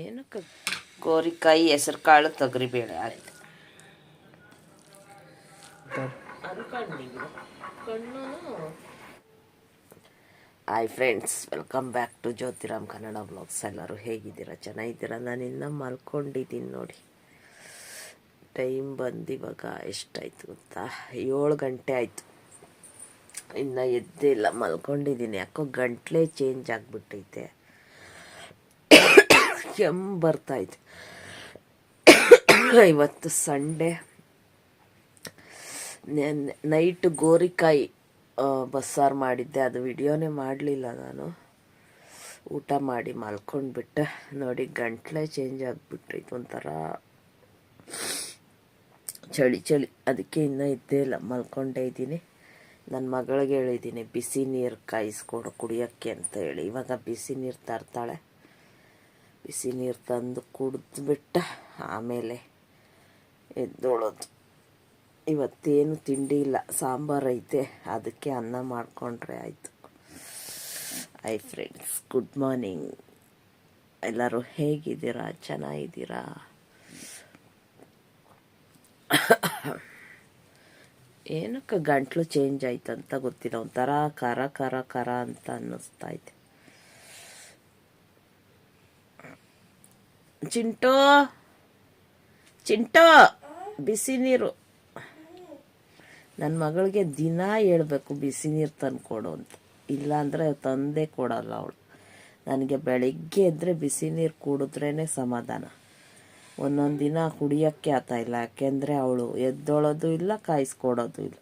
ಏನಕ್ಕೆ ಗೋರಿಕಾಯಿ ಹೆಸರು ಕಾಳು ತೊಗರಿಬೇಳೆ, ಆಯ್ತು. Hi friends welcome back to Jyothiram Kannada blogs ಎಲ್ಲರೂ ಹೇಗಿದ್ದೀರಾ? ಚೆನ್ನಾಗಿದ್ದೀರಾ? ನಾನು ಇನ್ನೂ ಮಲ್ಕೊಂಡಿದ್ದೀನಿ ನೋಡಿ. ಟೈಮ್ ಬಂದು ಇವಾಗ ಎಷ್ಟಾಯ್ತು ಗೊತ್ತಾ? ಏಳು ಗಂಟೆ ಆಯಿತು. ಇನ್ನು ಎದ್ದೇ ಇಲ್ಲ, ಮಲ್ಕೊಂಡಿದ್ದೀನಿ. ಯಾಕೋ ಗಂಟ್ಲೆ ಚೇಂಜ್ ಆಗಿಬಿಟ್ಟೈತೆ. ಕೆಮ್ಮು ಬರ್ತಾಯಿತ್ತು ಇವತ್ತು ಸಂಡೇ. ನೈಟ್ ಗೋರಿಕಾಯಿ ಬಸ್ಸಾರು ಮಾಡಿದ್ದೆ. ಅದು ವಿಡಿಯೋನೇ ಮಾಡಲಿಲ್ಲ ನಾನು. ಊಟ ಮಾಡಿ ಮಲ್ಕೊಂಡ್ಬಿಟ್ಟೆ. ನೋಡಿ, ಗಂಟ್ಲೆ ಚೇಂಜ್ ಆಗಿಬಿಟ್ಟಿತ್ತು ಒಂಥರ. ಚಳಿ ಚಳಿ. ಅದಕ್ಕೆ ಇನ್ನೂ ಇದ್ದೇ ಇಲ್ಲ. ಮಲ್ಕೊಂಡೇ ಇದ್ದೀನಿ. ನನ್ನ ಮಗಳಿಗೆ ಹೇಳಿದ್ದೀನಿ, ಬಿಸಿ ನೀರು ಕಾಯಿಸ್ಕೊಡು ಕುಡಿಯೋಕ್ಕೆ ಅಂತ ಹೇಳಿ. ಇವಾಗ ಬಿಸಿ ನೀರು ತರ್ತಾಳೆ. ಬಿಸಿ ನೀರು ತಂದು ಕುಡಿದ್ಬಿಟ್ಟು ಆಮೇಲೆ ಎದ್ದೋಳೋದು. ಇವತ್ತೇನು ತಿಂಡಿ ಇಲ್ಲ, ಸಾಂಬಾರು ಐತೆ, ಅದಕ್ಕೆ ಅನ್ನ ಮಾಡಿಕೊಂಡ್ರೆ ಆಯಿತು. ಐ ಫ್ರೆಂಡ್ಸ್ ಗುಡ್ ಮಾರ್ನಿಂಗ್ ಎಲ್ಲರೂ ಹೇಗಿದ್ದೀರಾ? ಚೆನ್ನಾಗಿದ್ದೀರಾ? ಏನಕ್ಕೆ ಗಂಟ್ಲು ಚೇಂಜ್ ಆಯ್ತು ಅಂತ ಗೊತ್ತಿಲ್ಲ, ಒಂಥರ ಖರ ಕರ ಕರ ಅಂತ ಅನ್ನಿಸ್ತಾ ಐತೆ ಚಿಂಟೋ. ಚಿಂಟೋ, ಬಿಸಿ ನೀರು. ನನ್ನ ಮಗಳಿಗೆ ದಿನ ಹೇಳಬೇಕು ಬಿಸಿ ನೀರು ತಂದು ಅಂತ. ಇಲ್ಲಾಂದರೆ ತಂದೇ ಕೊಡಲ್ಲ ಅವಳು. ನನಗೆ ಬೆಳಿಗ್ಗೆ ಎದ್ದರೆ ಬಿಸಿ ನೀರು ಕುಡಿದ್ರೇ ಸಮಾಧಾನ. ಒಂದೊಂದು ದಿನ ಕುಡಿಯೋಕ್ಕೆ ಆತ ಇಲ್ಲ, ಯಾಕೆಂದರೆ ಅವಳು ಎದ್ದೊಳೋದು ಇಲ್ಲ, ಕಾಯಿಸ್ಕೊಡೋದು ಇಲ್ಲ.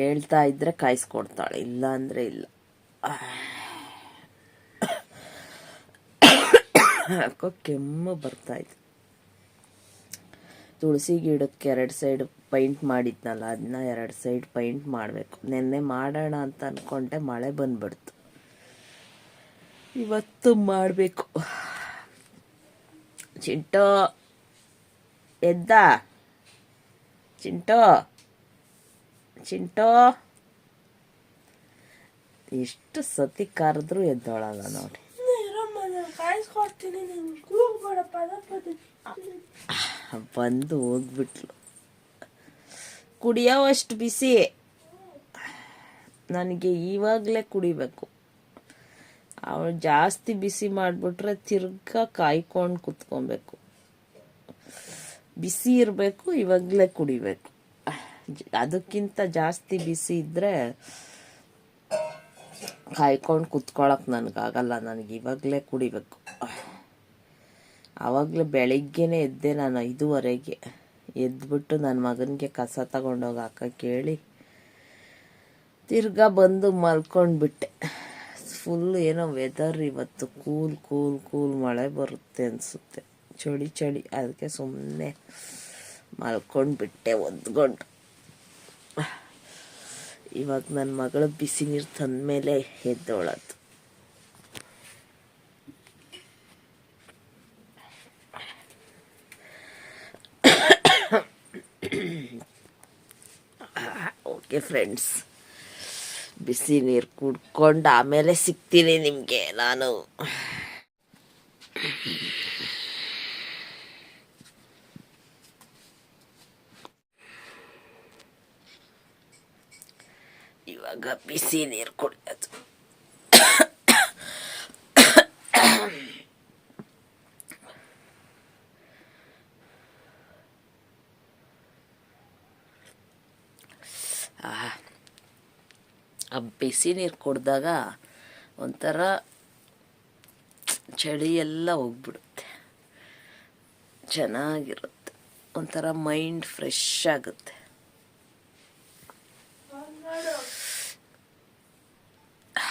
ಹೇಳ್ತಾ ಇದ್ದರೆ ಕಾಯಿಸ್ಕೊಡ್ತಾಳೆ ಇಲ್ಲ ಅಂದರೆ ಇಲ್ಲ. ಯಾಕೋ ಕೆಮ್ಮು ಬರ್ತಾಯಿತ್ತು ತುಳಸಿ ಗಿಡಕ್ಕೆ ಎರಡು ಸೈಡ್ ಪೈಂಟ್ ಮಾಡಿದ್ನಲ್ಲ ಅದನ್ನ ಎರಡು ಸೈಡ್ ಪೈಂಟ್ ಮಾಡಬೇಕು. ನೆನ್ನೆ ಮಾಡೋಣ ಅಂತ ಅಂದ್ಕೊಂಡೆ ಮಳೆ ಬಂದ್ಬಿಡ್ತು. ಇವತ್ತು ಮಾಡಬೇಕು. ಚಿಂಟೋ, ಎದ್ದ? ಚಿಂಟೋ ಚಿಂಟೋ? ಎಷ್ಟು ಸತಿ ಕರೆದ್ರೂ ಎದ್ದೋಳಲ್ಲ ನೋಡಿ. ಬಂದು ಹೋಗ್ಬಿಟ್ಲು. ಕುಡಿಯೋವಷ್ಟು ಬಿಸಿ. ನನಗೆ ಇವಾಗಲೇ ಕುಡಿಬೇಕು. ಅವಳು ಜಾಸ್ತಿ ಬಿಸಿ ಮಾಡಿಬಿಟ್ರೆ ತಿರ್ಗಾ ಕಾಯ್ಕೊಂಡು ಕುತ್ಕೊಬೇಕು. ಬಿಸಿ ಇರಬೇಕು, ಇವಾಗಲೇ ಕುಡಿಬೇಕು. ಅದಕ್ಕಿಂತ ಜಾಸ್ತಿ ಬಿಸಿ ಇದ್ದರೆ ಕಾಯ್ಕೊಂಡು ಕುತ್ಕೊಳ್ಳೋಕೆ ನನಗಾಗಲ್ಲ. ನನಗೆ ಇವಾಗಲೇ ಕುಡಿಬೇಕು ಆವಾಗಲೇ ಬೆಳಿಗ್ಗೆನೇ ಎದ್ದೆ ನಾನು ಐದುವರೆಗೆ. ಎದ್ಬಿಟ್ಟು ನನ್ನ ಮಗನಿಗೆ ಕಸ ತಗೊಂಡೋಗಿ ಹಾಕಕ್ಕೆ ಹೇಳಿ ತಿರ್ಗಾ ಬಂದು ಮಲ್ಕೊಂಡ್ಬಿಟ್ಟೆ. ಫುಲ್ ಏನೋ ವೆದರ್ ಇವತ್ತು ಕೂಲ್ ಕೂಲ್ ಕೂಲ್ ಮಳೆ ಬರುತ್ತೆ ಅನಿಸುತ್ತೆ. ಚಳಿ ಚಳಿ. ಅದಕ್ಕೆ ಸುಮ್ಮನೆ ಮಲ್ಕೊಂಡ್ಬಿಟ್ಟೆ ಒದ್ಕೊಂಡು ಇವಾಗ ನನ್ನ ಮಗಳು ಬಿಸಿ ನೀರು ತಂದ ಮೇಲೆ ಎದ್ದೋಳದು ಓಕೆ ಫ್ರೆಂಡ್ಸ್ ಬಿಸಿ ನೀರು ಕುಡ್ಕೊಂಡು ಆಮೇಲೆ ಸಿಗ್ತೀನಿ ನಿಮಗೆ ನಾನು. ಇವಾಗ ಬಿಸಿ ನೀರು ಕುಡಿಯೋದು. ಆ ಬಿಸಿ ನೀರು ಕುಡ್ದಾಗ ಒಂಥರ ಚಳಿ ಎಲ್ಲ ಹೋಗ್ಬಿಡುತ್ತೆ. ಚೆನ್ನಾಗಿರುತ್ತೆ. ಒಂಥರ ಮೈಂಡ್ ಫ್ರೆಶ್ ಆಗುತ್ತೆ.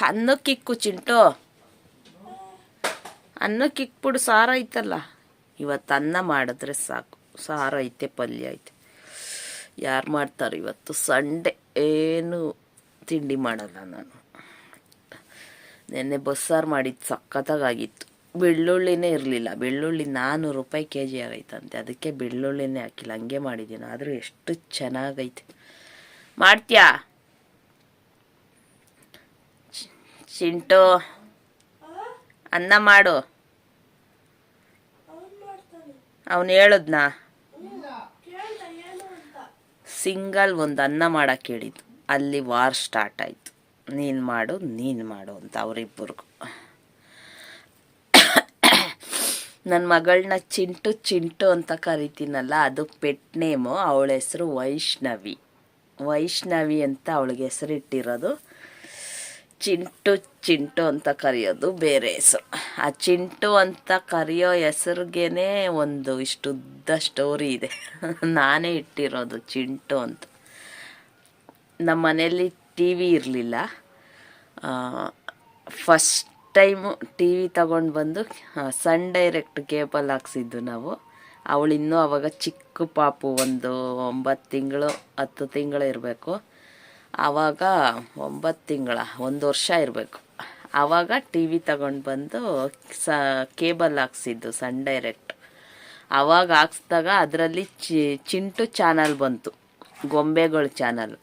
ಅನ್ನಕ್ಕಿಕ್ಕು ಚಿಂಟು. ಅನ್ನಕ್ಕೆ ಇಕ್ಬಿಡು ಸಾರು ಐತಲ್ಲ. ಇವತ್ತು ಅನ್ನ ಮಾಡಿದ್ರೆ ಸಾಕು. ಸಾರು ಐತೆ, ಪಲ್ಯ ಐತೆ. ಯಾರು ಮಾಡ್ತಾರೆ ಇವತ್ತು? ಸಂಡೆ. ಏನು ತಿಂಡಿ ಮಾಡಲ್ಲ ನಾನು. ನೆನ್ನೆ ಬಸ್ಸಾರು ಮಾಡಿದ್ದು ಸಖತ್ತಾಗಿತ್ತು ಬೆಳ್ಳುಳ್ಳಿನೇ ಇರಲಿಲ್ಲ. ಬೆಳ್ಳುಳ್ಳಿ ನಾನ್ನೂರು ರೂಪಾಯಿ ಕೆ ಜಿ ಆಗೈತಂತೆ. ಅದಕ್ಕೆ ಬೆಳ್ಳುಳ್ಳಿನೇ ಹಾಕಿಲ್ಲ. ಹಂಗೆ ಮಾಡಿದ್ದೀನಿ. ಆದರೂ ಎಷ್ಟು ಚೆನ್ನಾಗೈತೆ. ಮಾಡ್ತೀಯಾ? ಚಿಂಟು. ಅನ್ನ ಮಾಡು. ಅವನ್ ಹೇಳದ್ನ? ಸಿಂಗಲ್ ಒಂದು ಅನ್ನ ಮಾಡಕ್ಕೆ ಹೇಳಿದ್ದು. ಅಲ್ಲಿ ವಾರ್ ಸ್ಟಾರ್ಟ್ ಆಯಿತು. ನೀನು ಮಾಡು ನೀನು ಮಾಡು ಅಂತ ಅವರಿಬ್ಬರಿಗೂ ನನ್ನ ಮಗಳನ್ನ ಚಿಂಟು ಚಿಂಟು ಅಂತ ಕರಿತೀನಲ್ಲ ಅದು ಪೆಟ್ ನೇಮು, ಅವಳ ಹೆಸರು ವೈಷ್ಣವಿ. ವೈಷ್ಣವಿ ಅಂತ ಅವಳಿಗೆ ಹೆಸರು ಇಟ್ಟಿರೋದು. ಚಿಂಟು ಚಿಂಟು ಅಂತ ಕರೆಯೋದು ಬೇರೆ ಹೆಸರು. ಆ ಚಿಂಟು ಅಂತ ಕರೆಯೋ ಹೆಸರಿಗೇನೆ ಒಂದು ಇಷ್ಟುದ್ದ ಸ್ಟೋರಿ ಇದೆ. ನಾನೇ ಇಟ್ಟಿರೋದು ಚಿಂಟು ಅಂತ. ನಮ್ಮ ಮನೆಯಲ್ಲಿ ಟಿ ವಿ ಇರಲಿಲ್ಲ. ಫಸ್ಟ್ ಟೈಮು ಟಿ ವಿ ತಗೊಂಡು ಬಂದು ಸನ್ ಡೈರೆಕ್ಟ್ ಕೇಬಲ್ ಹಾಕ್ಸಿದ್ದು ನಾವು. ಅವಳು ಇನ್ನೂ ಅವಾಗ ಚಿಕ್ಕ ಪಾಪು ಒಂದು ಒಂಬತ್ತು ತಿಂಗಳು, ಹತ್ತು ತಿಂಗಳು ಇರಬೇಕು. ಆವಾಗ ಒಂಬತ್ತು ತಿಂಗಳ, ಒಂದು ವರ್ಷ ಇರಬೇಕು. ಆವಾಗ ಟಿ ವಿ ತಗೊಂಡು ಬಂದು ಸ, ಕೇಬಲ್ ಹಾಕ್ಸಿದ್ದು ಸನ್ ಡೈರೆಕ್ಟ್. ಆವಾಗ ಹಾಕ್ಸ್ದಾಗ ಅದರಲ್ಲಿ ಚಿ, ಚಿಂಟು ಚಾನಲ್ ಬಂತು, ಗೊಂಬೆಗಳ ಚಾನಲ್.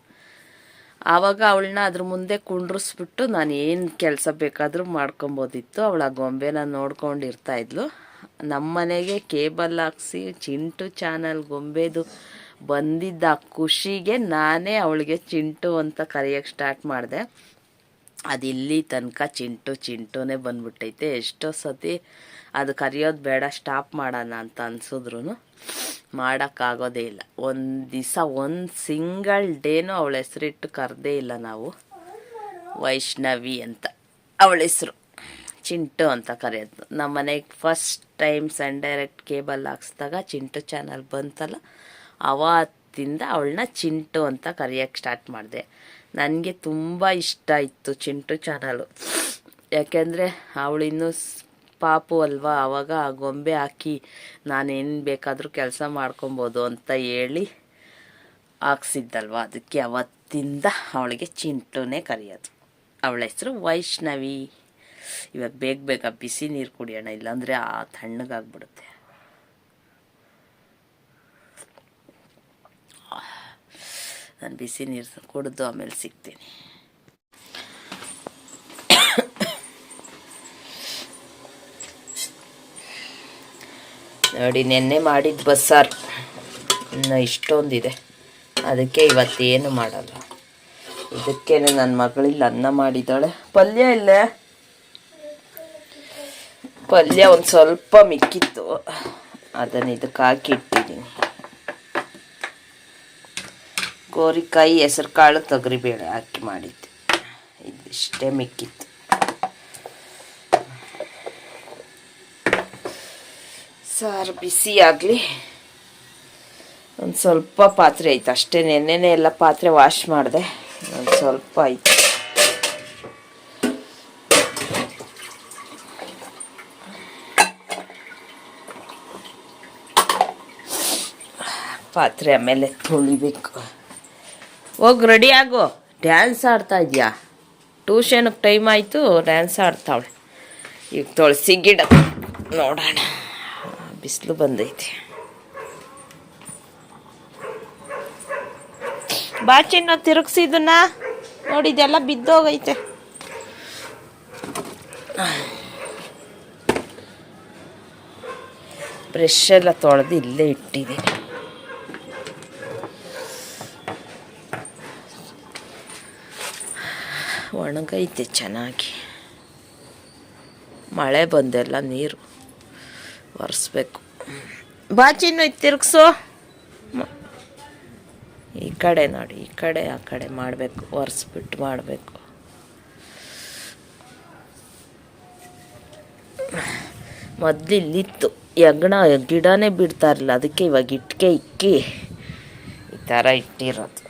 ಆವಾಗ ಅವಳನ್ನ ಅದ್ರ ಮುಂದೆ ಕುಂಡ್ರಿಸ್ಬಿಟ್ಟು ನಾನು ಏನು ಕೆಲಸ ಬೇಕಾದರೂ ಮಾಡ್ಕೊಬೋದಿತ್ತು. ಅವಳ ಗೊಂಬೆನ ನೋಡ್ಕೊಂಡಿರ್ತಾ ಇರ್ತಾಯಿದ್ಲು ನಮ್ಮ ಮನೆಗೆ ಕೇಬಲ್ ಹಾಕ್ಸಿ ಚಿಂಟು ಚಾನಲ್ ಗೊಂಬೆದು ಬಂದಿದ್ದ ಖುಷಿಗೆ ನಾನೇ ಅವಳಿಗೆ ಚಿಂಟು ಅಂತ ಕರೆಯೋಕ್ಕೆ ಸ್ಟಾರ್ಟ್ ಮಾಡಿದೆ. ಅದು ಇಲ್ಲಿ ತನಕ ಚಿಂಟು, ಚಿಂಟುನೇ ಬಂದ್ಬಿಟ್ಟೈತೆ. ಎಷ್ಟೋ ಸತಿ ಅದು ಕರೆಯೋದು ಬೇಡ ಸ್ಟಾಪ್ ಮಾಡೋಣ ಅಂತ ಅನ್ಸಿದ್ರು ಮಾಡೋಕ್ಕಾಗೋದೇ ಇಲ್ಲ. ಒಂದು ದಿವಸ, ಒಂದು ಸಿಂಗಲ್ ಡೇನೂ ಅವಳ ಹೆಸರಿಟ್ಟು ಕರೆದೇ ಇಲ್ಲ ನಾವು. ವೈಷ್ಣವಿ ಅಂತ ಅವಳ ಹೆಸರು. ಚಿಂಟು ಅಂತ ಕರೆಯೋದು. ನಮ್ಮ ಮನೆಗೆ first time sun direct cable ಹಾಕ್ಸ್ದಾಗ Chintu channel ಬಂತಲ್ಲ ಅವತ್ತಿಂದ ಅವಳನ್ನ ಚಿಂಟು ಅಂತ ಕರೆಯೋಕ್ಕೆ ಸ್ಟಾರ್ಟ್ ಮಾಡಿದೆ. ನನಗೆ ತುಂಬ ಇಷ್ಟ ಇತ್ತು ಚಿಂಟು ಚಾನಲು ಯಾಕೆಂದರೆ ಅವಳಿನ್ನೂ ಪಾಪು ಅಲ್ವಾ? ಆವಾಗ ಗೊಂಬೆ ಹಾಕಿ ನಾನೇನು ಬೇಕಾದರೂ ಕೆಲಸ ಮಾಡ್ಕೊಬೋದು ಅಂತ ಹೇಳಿ ಹಾಕ್ಸಿದ್ದಲ್ವ? ಅದಕ್ಕೆ ಅವತ್ತಿಂದ ಅವಳಿಗೆ ಚಿಂಟುನೇ ಕರೆಯೋದು. ಅವಳ ಹೆಸರು ವೈಷ್ಣವಿ. ಇವಾಗ ಬೇಗ ಬೇಗ ಬಿಸಿ ನೀರು ಕುಡಿಯೋಣ, ಇಲ್ಲಾಂದರೆ ಆ ತಣ್ಣಗಾಗ್ಬಿಡುತ್ತೆ. ನಾನು ಬಿಸಿ ನೀರು ಕುಡಿದು ಆಮೇಲೆ ಸಿಗ್ತೀನಿ. ನೋಡಿ, ನೆನ್ನೆ ಮಾಡಿದ ಬಸ್ಸಾರು. ಇನ್ನು ಇಷ್ಟೊಂದಿದೆ. ಅದಕ್ಕೆ ಇವತ್ತೇನು ಮಾಡಲ್ಲ. ಇದಕ್ಕೇನೆ ನನ್ನ ಮಗಳಿಲ್ಲ, ಅನ್ನ ಮಾಡಿದ್ದಾಳೆ. ಪಲ್ಯ ಇಲ್ಲೇ. ಪಲ್ಯ ಒಂದು ಸ್ವಲ್ಪ ಮಿಕ್ಕಿತ್ತು. ಅದನ್ನು ಇದಕ್ಕೆ ಹಾಕಿ ಇಟ್ಟಿದ್ದೀನಿ. ಗೋರಿಕಾಯಿ ಹೆಸರು ಕಾಳು ತೊಗರಿಬೇಳೆ ಹಾಕಿ ಮಾಡಿದ್ದೆ. ಇದಿಷ್ಟೇ ಮಿಕ್ಕಿತ್ತು. ಸಾರು ಬಿಸಿ ಆಗಲಿ. ಒಂದು ಸ್ವಲ್ಪ ಪಾತ್ರೆ ಐತೆ ಅಷ್ಟೇ ನೆನ್ನೆನೇ ಎಲ್ಲ ಪಾತ್ರೆ ವಾಶ್ ಮಾಡಿದೆ. ಒಂದು ಸ್ವಲ್ಪ ಐತೆ ಪಾತ್ರೆ ಆಮೇಲೆ ತೊಳಿಬೇಕು. ಹೋಗಿ ರೆಡಿ ಆಗು. ಡ್ಯಾನ್ಸ್ ಆಡ್ತಾ ಇದೆಯಾ? ಟ್ಯೂಷನ್ಗೆ ಟೈಮ್ ಆಯಿತು ಡ್ಯಾನ್ಸ್ ಆಡ್ತಾವಳೆ. ಈಗ ತುಳಸಿ ಗಿಡ ನೋಡೋಣ. ಬಿಸಿಲು ಬಂದೈತಿ. ಬಾಚಿನ ತಿರುಗಿಸಿದನ್ನ ನೋಡಿ, ಇದೆಲ್ಲ ಬಿದ್ದೋಗೈತೆ. ಬ್ರಷ್ ಎಲ್ಲ ತೊಳೆದು ಇಲ್ಲೇ ಇಟ್ಟಿದ್ದೀನಿ. ಒಣಗೈತೆ ಚೆನ್ನಾಗಿ. ಮಳೆ ಬಂದೆಲ್ಲ ನೀರು ಒರೆಸ್ಬೇಕು. ಬಾಚಿನೂ ತಿರುಗಿಸೋ. ಈ ಕಡೆ ನೋಡಿ, ಈ ಕಡೆ, ಆ ಕಡೆ ಮಾಡಬೇಕು, ಒರೆಸ್ಬಿಟ್ಟು ಮಾಡಬೇಕು. ಮೊದಲು ಇಲ್ಲಿತ್ತು ಯಗ್ಣ, ಗಿಡನೇ ಬಿಡ್ತಾ ಇರಲಿಲ್ಲ. ಅದಕ್ಕೆ ಇವಾಗ ಇಟ್ಕೆ, ಇಕ್ಕಿ, ಈ ಥರ ಇಟ್ಟಿರೋದು.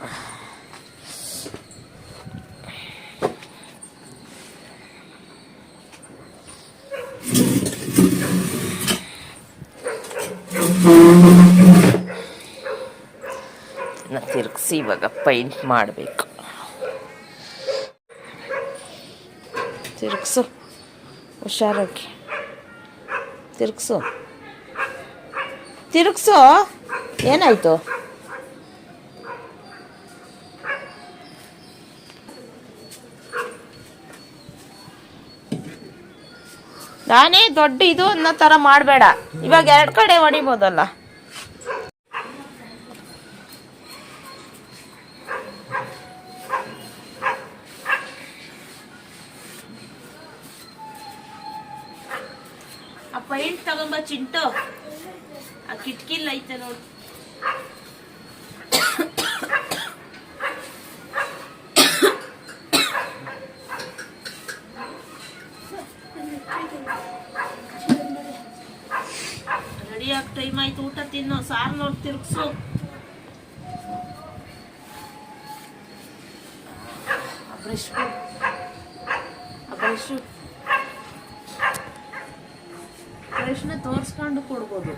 ತಿರುಗಿಸಿ ಇವಾಗ ಪೈಂಟ್ ಮಾಡಬೇಕು. ತಿರುಗಿಸು. ಹುಷಾರಾಗಿ. ತಿರುಗಿಸು. ತಿರುಗಿಸು. ಏನಾಯ್ತು? ನಾನೇ ದೊಡ್ಡ ಇದು ಅನ್ನೋ ಥರ ಮಾಡಬೇಡ. ಇವಾಗ ಎರಡು ಕಡೆ ಹೊಡಿಬೋದಲ್ಲ ಆ ಪೈಂಟ್ ತಗೊಂಬ ಚಿಂಟು ಆ ಕಿಟಕಿಲ್ ಐತೆ ನೋಡು. ರೆಡಿ ಟೈಮ್ ಆಯ್ತು ಊಟ ತಿನ್ನೋ. ಸಾರು ನೋಡಿ ತಿರ್ಗ್ಸು ಬ್ರಷ್ ಬ್ರಷ್ ಬ್ರಷ್ನ ತೋರಿಸ್ಕೊಂಡು ಕೊಡ್ಬೋದು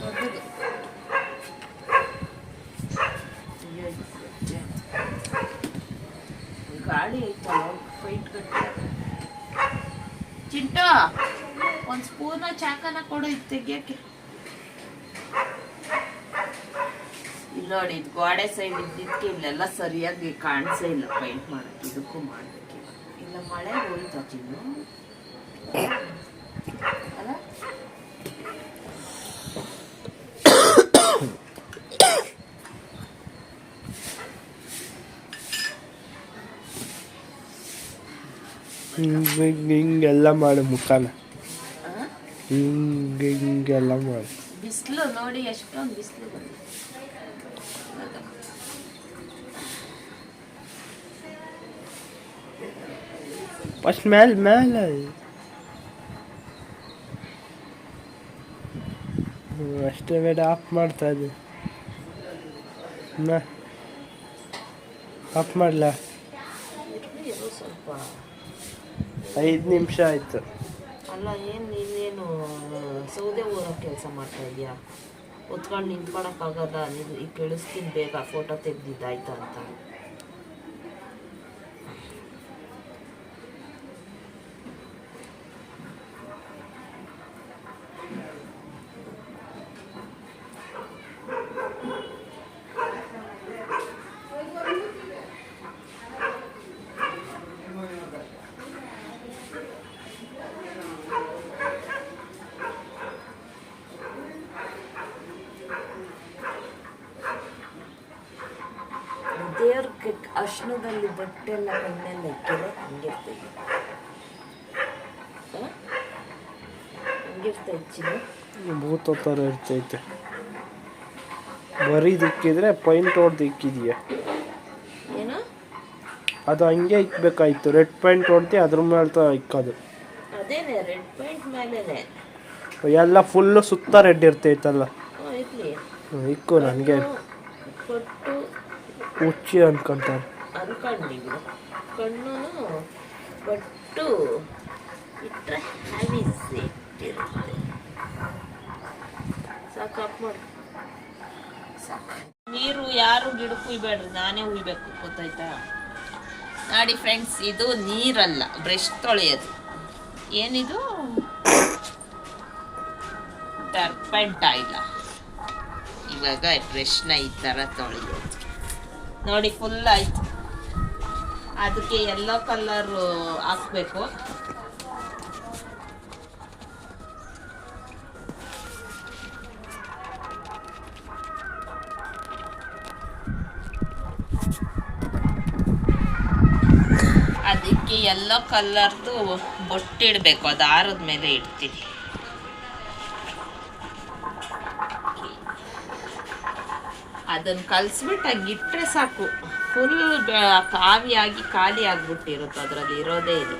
ದೊಡ್ಡದು. ಅಯ್ಯೋ, ಇದು ಹೆಜ್ಜೆ. ಚಿಂಟು, ಒಂದು ಸ್ಪೂನ ಚಾಕನ ಕೊಡು ಇದು ತೆಗಿಯಕ್ಕೆ ಇಲ್ಲ ನೋಡಿ, ಇದು ಗೋಡೆ ಸೈಡ್ ಇದ್ದಿದ್ದಕ್ಕೆ ಇಲ್ಲೆಲ್ಲ ಸರಿಯಾಗಿ ಕಾಣಿಸೇ ಇಲ್ಲ ಪೈಂಟ್ ಮಾಡಕ್ಕೆ ಇದಕ್ಕೂ ಮಾಡಬೇಕಿಲ್ಲ. ಇಲ್ಲ ಮಳೆ ಹೋಯ್ತು ಚಿನ್ನು. ಹಿಂಗೆ ಹಿಂಗೆಲ್ಲ ಮಾಡು ಮುಖಾನ? ಹಿಂಗೆ ಹಿಂಗೆಲ್ಲ ಮಾಡು. ಬಿಸಿಲು ನೋಡಿ ಎಷ್ಟೊಂದು ಬಿಸಿಲು ಫಸ್ಟ್ ಮೇಲೆ ಮೇಲೆ ಅಷ್ಟೇ ಬೇಡ ಆಫ್ ಮಾಡ್ತಾ ಇದ್ದೆ. ಆಫ್ ಮಾಡಲ? ಸ್ವಲ್ಪ. ಐದು ನಿಮಿಷ ಆಯಿತು. ಅಲ್ಲ, ಏನು ನೀನೇನು ಸೌದೆ ಊರೋ ಕೆಲಸ ಮಾಡ್ತಾ ಇದೀಯಾ? ಕುತ್ಕೊಂಡು ನಿಂತ್ಕೊಳಕ್ಕಾಗದ ನೀನು ಈಗ ಕೇಳಿಸ್ತೀನಿ ಬೇಗ ಫೋಟೋ ತೆಗ್ದಿದ್ದಾಯ್ತಾ ಅಂತ ಅರ್ಶನದಲ್ಲಿ ಬಟ್ಟೆ ಎಲ್ಲ ಕಣ್ಣೆಲ್ಲ ಇಕ್ಕಿದ್ರೆ ಹಂಗಿರ್ತೈತಿ? ಹಂಗಿರ್ತೈತಿ ಭೂತ ಥರ ಇರ್ತೈತೆ. ಬರೀ ದಿಕ್ಕಿದ್ರೆ ಪೈಂಟ್ ಹೊಡ್ದು ದಿಕ್ಕಿದೀಯ? ಏನು? ಅದು ಹಂಗೆ ಇಕ್ಬೇಕಾಯ್ತು. ರೆಡ್ ಪೈಂಟ್ ಹೊಡ್ತಿ ಅದ್ರ ಮೇಲೆ ಇಕ್ಕೋದು. ಅದೇನೆ ರೆಡ್ ಪಾಯಿಂಟ್ ಮೇಲೆನೆ? ಎಲ್ಲ ಫುಲ್ಲು ಸುತ್ತ ರೆಡ್ ಇರ್ತೈತಲ್ಲ. ಇಕ್ಕು ನನಗೆ. ಹುಚ್ಚಿ ಅನ್ಕೊಂತಾರೆ ಅನ್ಕೊಂಡಿದ್ರು ಕಣ್ಣು ಬಟ್ಟು ಇಟ್ಟರೆ ಹ್ಯಾವಿ ಸೇಫ್ಟಿ ಇರುತ್ತೆ. ಸಾಕು ಆಫ್ ಮಾಡಿ. ಸಾಕು. ನೀರು, ಯಾರು ಗಿಡಕ್ಕೆ ಉಯ್ಬೇಡ್ರಿ ನಾನೇ ಉಯ್ಬೇಕು ಗೊತ್ತಾಯ್ತಾ? ನೋಡಿ ಫ್ರೆಂಡ್ಸ್ ಇದು ನೀರಲ್ಲ ಬ್ರಷ್ ತೊಳೆಯೋದು. ಏನಿದು? ಟರ್ಪೆಂಟ್ ಆಯಿಲ್ಲ ಇವಾಗ ಬ್ರಷ್ನ ಈ ಥರ ತೊಳೆಯೋದು. ನೋಡಿ ಫುಲ್ ಆಯ್ತು. ಅದಕ್ಕೆ ಎಲ್ಲೋ ಕಲರ್ ಹಾಕ್ಬೇಕು. ಅದಕ್ಕೆ ಎಲ್ಲೋ ಕಲರ್ದು ಬೊಟ್ಟಿಡಬೇಕು. ಅದು ಆರದ ಮೇಲೆ ಇಡ್ತೀನಿ. ಅದನ್ನ ಕಲ್ಸ್ಬಿಟ್ಟು ಹಂಗಿಟ್ರೆ ಸಾಕು. ಫುಲ್ ಕಾವಿಯಾಗಿ ಖಾಲಿ ಆಗ್ಬಿಟ್ಟಿರುತ್ತೆ ಅದರಲ್ಲಿ ಇರೋದೇ ಇಲ್ಲ.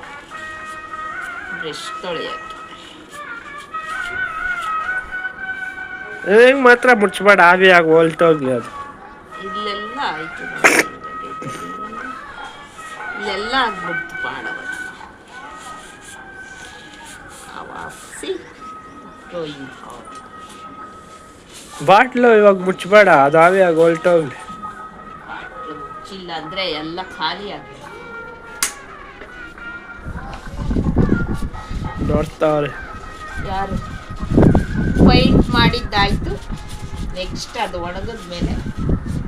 ಬ್ರಷ್ ತೊಳೆಯೋಕ್ಕೆ. ಹಿಂಗೆ ಮಾತ್ರ ಮುಚ್ಚಬೇಡ ಆವಿ ಆಗಿ ಹೊಲ್ಟೋಗ್ಲಿ ಅದು. ಇಲ್ಲೆಲ್ಲ ಆಯ್ತು. ಇಲ್ಲೆಲ್ಲ ಆಗ್ಬಿಡ್ತು ಪಾಡವ ವಾಸಿ ಗೋಯಿಂಗ್ ಔಟ್ ಬಾಟ್ಲು ಇವಾಗ ಮುಚ್ಚಬೇಡ ಅದು ಆಗ ಆಗಿ ಹೊಲ್ಟೋಗ್ಲಿ ಮುಚ್ಚಿಲ್ಲ ಅಂದ್ರೆ ಎಲ್ಲ ಖಾಲಿ ಆಗಿದೆ. ನೋಡ್ತಾವ್ರೆ ಯಾರು? ಪೈಂಟ್ ಮಾಡಿದ್ದಾಯ್ತು. ನೆಕ್ಸ್ಟ್ ಅದು ಒಣಗಿದ ಮೇಲೆ.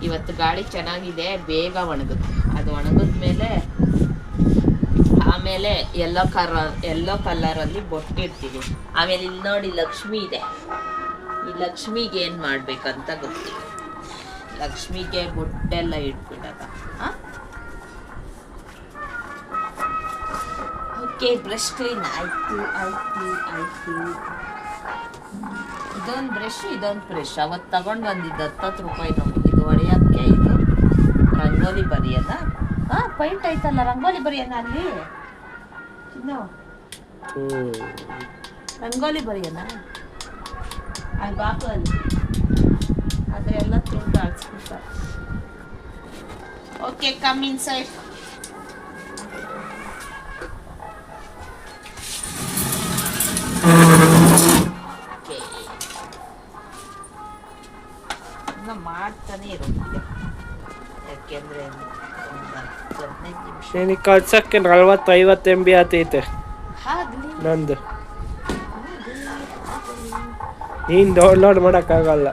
ಇವತ್ತು ಗಾಳಿ ಚೆನ್ನಾಗಿದೆ ಬೇಗ ಒಣಗುತ್ತೆ. ಅದು ಒಣಗಿದ ಮೇಲೆ ಆಮೇಲೆ ಎಲ್ಲೋ ಕಲರ್ ಎಲ್ಲೋ ಕಲರಲ್ಲಿ ಬೊಟ್ಟಿರ್ತೀವಿ. ಆಮೇಲೆ ಇಲ್ಲಿ ನೋಡಿ ಲಕ್ಷ್ಮಿ ಇದೆ. ಲಕ್ಷ್ಮಿಗೆ ಏನು ಮಾಡ್ಬೇಕಂತ ಗೊತ್ತಿಲ್ಲ ಲಕ್ಷ್ಮಿಗೆ ಬೊಟ್ಟೆಲ್ಲ ಇಟ್ಬಿಡದ ಓಕೆ ಬ್ರಷ್ ಕ್ಲೀನ್ ಆಯ್ತು ಆಯ್ತು ಆಯ್ತು. ಇದೊಂದು ಬ್ರಷ್ ಇದೊಂದು ಬ್ರಷ್ ಅವತ್ತು ತಗೊಂಡು ಬಂದಿದ್ದು ಹತ್ತತ್ತು ರೂಪಾಯಿ ನಮಗೆ. ಇದು ಹೊಡೆಯೋಕ್ಕೆ ಇದು ರಂಗೋಲಿ ಬರೆಯೋದ. ಹಾ ಪೈಂಟ್ ಆಯ್ತಲ್ಲ ರಂಗೋಲಿ ಬರೆಯೋಣ ಅಲ್ಲಿ? ರಂಗೋಲಿ ಬರೆಯೋಣ ಅಲ್ಲಿ ಬಾಕು ಅಲ್ಲಿ ಆದರೆ ಹಾಕ್ಸ್ಬಿಡ್ತಾರೆ ಓಕೆ ಕಮ್ ಇನ್ ಸೈಡ್ ಮಾಡ್ತಾನೆ ಇರುತ್ತೆ ಯಾಕೆಂದ್ರೆ ಹದಿನೈದು ನಿಮಿಷ. ಕಳ್ಸಕ್ಕೆ ನಲ್ವತ್ತು ಐವತ್ತು ಎಂ ಬಿ ಆತೈತೆ. ನಂದು. ನೀನು ಡೌನ್ಲೋಡ್ ಮಾಡೋಕ್ಕಾಗಲ್ಲ.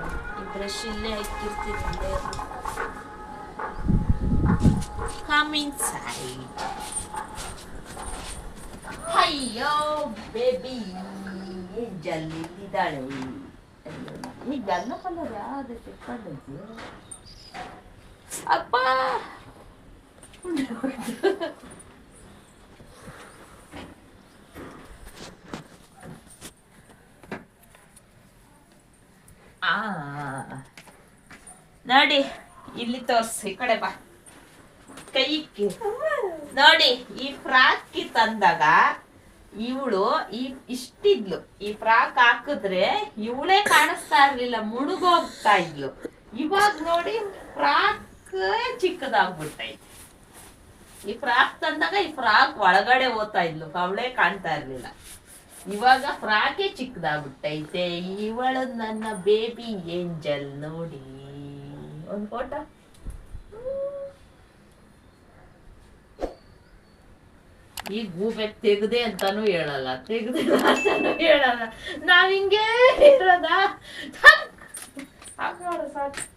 ಬ್ರಷ್ ಇಲ್ಲೇ ಇಲ್ಲೇ ಕಮ್ ಇನ್ಸೈಡ್ ಅಯ್ಯೋ ಬೇಬಿ ಜಲ್ಲಿದ್ದಾಳೆ ಈ ಗಲ್ಲ ಕಲರ್ ಯಾವ್ದು ತೆಕ್ಕೊಂಡಿದ್ಯೋ ಅಪ್ಪ. ನೋಡಿ, ಇಲ್ಲಿ ತೋರ್ಸು, ಈ ಕಡೆ ಬಾ. ಕೈ ಇಕ್ಕಿ. ನೋಡಿ, ಈ ಫ್ರಾಕ್ ತಂದಾಗ ಇವಳು ಈ ಇಷ್ಟಿದ್ಲು. ಈ ಫ್ರಾಕ್ ಹಾಕಿದ್ರೆ ಇವಳೇ ಕಾಣಿಸ್ತಾ ಇರ್ಲಿಲ್ಲ, ಮುಳುಗೋಗ್ತಾ ಇದ್ಲು. ಇವಾಗ ನೋಡಿ, ಫ್ರಾಕ್ ಚಿಕ್ಕದಾಗ್ಬಿಟ್ಟೈತೆ. ಈ ಫ್ರಾಕ್ ತಂದಾಗ ಈ ಫ್ರಾಕ್ ಒಳಗಡೆ ಓದ್ತಾ ಇದ್ಲು, ಅವಳೇ ಕಾಣ್ತಾ ಇರ್ಲಿಲ್ಲ. ಇವಾಗ ಫ್ರಾಕೆ ಚಿಕ್ಕದಾಗ್ಬಿಟ್ಟೈತೆ ಇವಳು ನನ್ನ ಬೇಬಿ ಏಂಜಲ್ ನೋಡಿ. ಒಂದು ಫೋಟೋ ಈ ಗೂಬೆ ತೆಗ್ದೆ ಅಂತಾನು ಹೇಳಲ್ಲ. ತೆಗ್ದೆ ಅಂತಾನು ಹೇಳಲ್ಲ. ನಾವ್ ಹಿಂಗೆ ಇರೋದ? ಸಾಕು.